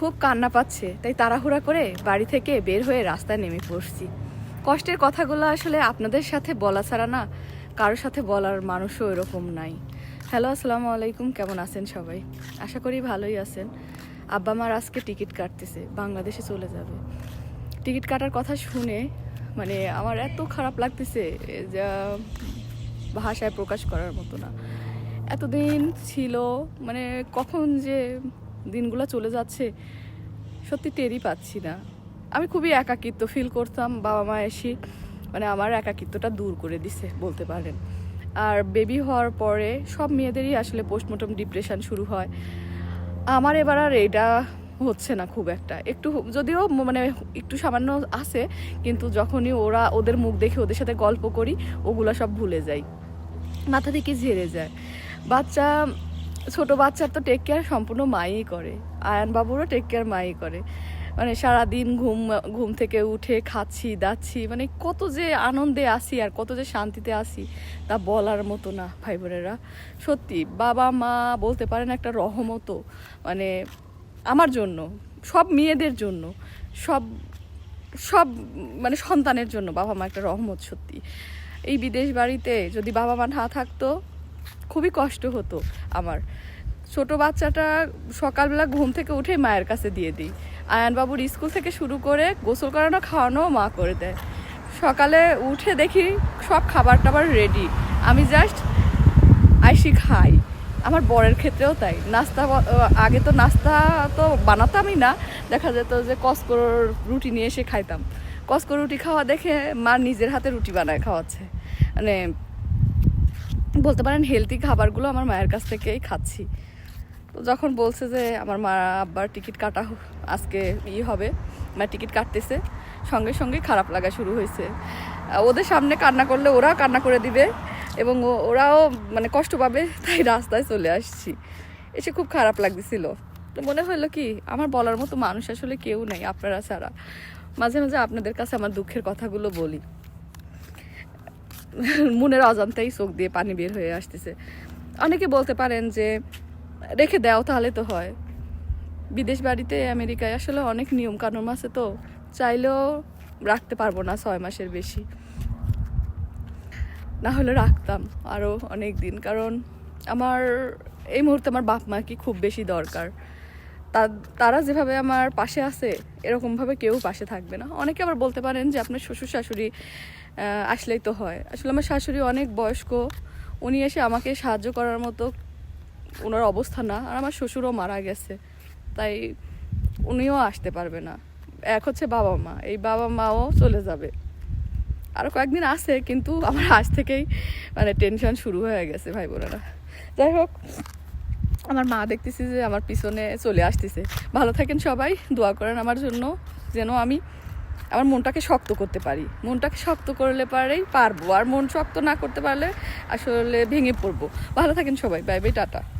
খুব কান্না পাচ্ছে। তাই তাড়াহুড়া করে বাড়ি থেকে বের হয়ে রাস্তায় নেমে পড়ছি। কষ্টের কথাগুলো আসলে আপনাদের সাথে বলা ছাড়া না কারোর সাথে বলার মানুষও এরকম নাই। হ্যালো, আসসালামু আলাইকুম, কেমন আছেন সবাই? আশা করি ভালোই আছেন। আব্বা মার আজকে টিকিট কাটতেছে, বাংলাদেশে চলে যাবে। টিকিট কাটার কথা শুনে মানে আমার এত খারাপ লাগতেছে যা ভাষায় প্রকাশ করার মতো না। এতদিন ছিল মানে কখন যে দিনগুলো চলে যাচ্ছে, সত্যি টেরই পাচ্ছি না। আমি খুবই একাকিত্ব ফিল করতাম, বাবা মা এসে মানে আমার একাকিত্বটা দূর করে দিছে বলতে পারেন। আর বেবি হওয়ার পরে সব মেয়েদেরই আসলে পোস্টমর্টম ডিপ্রেশন শুরু হয়। আমার এবার আর এটা হচ্ছে না খুব একটা। একটু যদিও মানে একটু সামান্য আছে, কিন্তু যখনই ওরা ওদের মুখ দেখে ওদের সাথে গল্প করি, ওগুলো সব ভুলে যাই। মাথা থেকে ঝেড়ে যায়। বাচ্চা ছোট বাচ্চার তো টেক কেয়ার সম্পূর্ণ মাই করে। আয়ান বাবুরও টেক কেয়ার মাই করে। মানে সারাদিন ঘুম ঘুম থেকে উঠে খাচ্ছি, দাচ্ছি মানে কত যে আনন্দে আসি আর কত যে শান্তিতে আসি, তা বলার মতো না ভাই বোনেরা। সত্যি, বাবা, মা বলতে পারেন একটা রহমতো মানে আমার জন্য, সব মেয়েদের জন্য, সব সব মানে সন্তানের জন্য বাবা মা একটা রহমত সত্যি। এই বিদেশ বাড়িতে যদি বাবা মা না থাকতো খুবই কষ্ট হতো আমার। ছোট বাচ্চাটা সকালবেলা ঘুম থেকে উঠে মায়ের কাছে দিয়ে দিই। আয়ানবাবুর স্কুল থেকে শুরু করে গোসল করানো, খাওয়ানো মা করে দেয়। সকালে উঠে দেখি সব খাবার টাবার রেডি আমি জাস্ট আইসি খাই। আমার বরের ক্ষেত্রেও তাই। নাস্তা আগে তো নাস্তা তো বানাতামই না। দেখা যেত যে কসকোর রুটি নিয়ে এসে খাইতাম। কসকো রুটি খাওয়া দেখে মা নিজের হাতে রুটি বানায় খাওয়াচ্ছে। মানে বলতে পারেন হেলদি খাবারগুলো আমার মায়ের কাছ থেকেই খাচ্ছি। তো যখন বলছে যে আমার মা আব্বার টিকিট কাটা আজকে ই হবে, মা টিকিট কাটতেছে, সঙ্গে সঙ্গে খারাপ লাগা শুরু হয়েছে। ওদের সামনে কান্না করলে ওরাও কান্না করে দিবে এবং ওরাও মানে কষ্ট পাবে, তাই রাস্তায় চলে আসছি। এসে খুব খারাপ লাগতেছিল। তো মনে হলো কি, আমার বলার মতো মানুষ আসলে কেউ নেই আপনারা ছাড়া। মাঝে মাঝে আপনাদের কাছে আমার দুঃখের কথাগুলো বলি। মনের অজান্তেই চোখ দিয়ে পানি বের হয়ে আসতেছে। অনেকে বলতে পারেন যে, রেখে দাও তাহলে তো হয়। বিদেশ বাড়িতে আমেরিকায় আসলে অনেক নিয়ম কানুন আছে তো, চাইলেও রাখতে পারব না ছয় মাসের বেশি। না হলে রাখতাম আরও অনেক দিন, কারণ আমার, এই মুহূর্তে আমার বাপ মা কি খুব বেশি দরকার। তারা যেভাবে আমার পাশে আছে, এরকমভাবে কেউ পাশে থাকবে না। অনেকে আবার বলতে পারেন যে, আপনার শ্বশুর শাশুড়ি আসলেই তো হয়। আসলে আমার শাশুড়ি অনেক বয়স্ক, উনি এসে আমাকে সাহায্য করার মতো ওনার অবস্থা না, আর আমার শ্বশুরও মারা গেছে। তাই উনিও আসতে পারবে না। এক হচ্ছে বাবা মা, এই বাবা মাও চলে যাবে। আরও কয়েকদিন আছে, কিন্তু আমার আজ থেকেই মানে টেনশন শুরু হয়ে গেছে ভাই বোনেরা যাই হোক আমার মা দেখতেছি যে আমার পিছনে চলে আসতেছে। ভালো থাকেন সবাই, দোয়া করেন আমার জন্য, যেন আমি আমার মনটাকে শক্ত করতে পারি। মনটাকে শক্ত করলে পারেই পারব, আর মন শক্ত না করতে পারলে আসলে ভেঙে পড়ব। ভালো থাকেন সবাই, বাই বাই, টাটা।